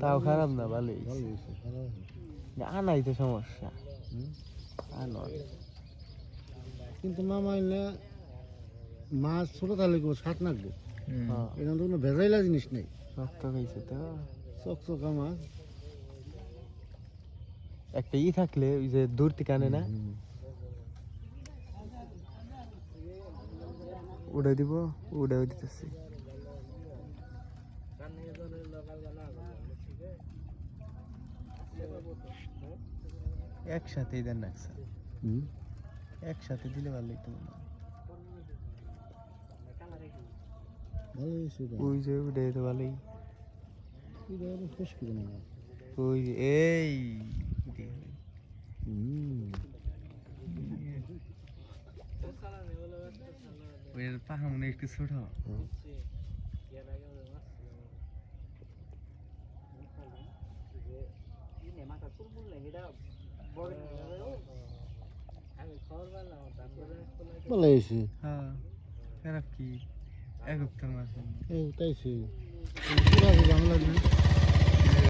তাও খারাপ না ভালোই। আনাই তো সমস্যা কিন্তু মামা এলে মাছ ছোট তাহলে কেউ ষাট নাকবো হ্যাঁ এখানে তো কোনো ভেজাইলা জিনিস নেই। শক্ত খাইছে তো। চকচকা মাছ একটা ই থাকলে ওই যে দূর থেকে আনে না উড়ে দিব উড়েও দিতেছি একসাথেই দেন হুম। একসাথে দিলে ভালো লাগতো এটা। ওই যে উড়ে তো ভালোই। ওই এই হুম। ওই পাহা মনে একটু ছোট। হ্যাঁ খারাপ কি? এক হপ্তাহ মাছ এই তাইছে পুরা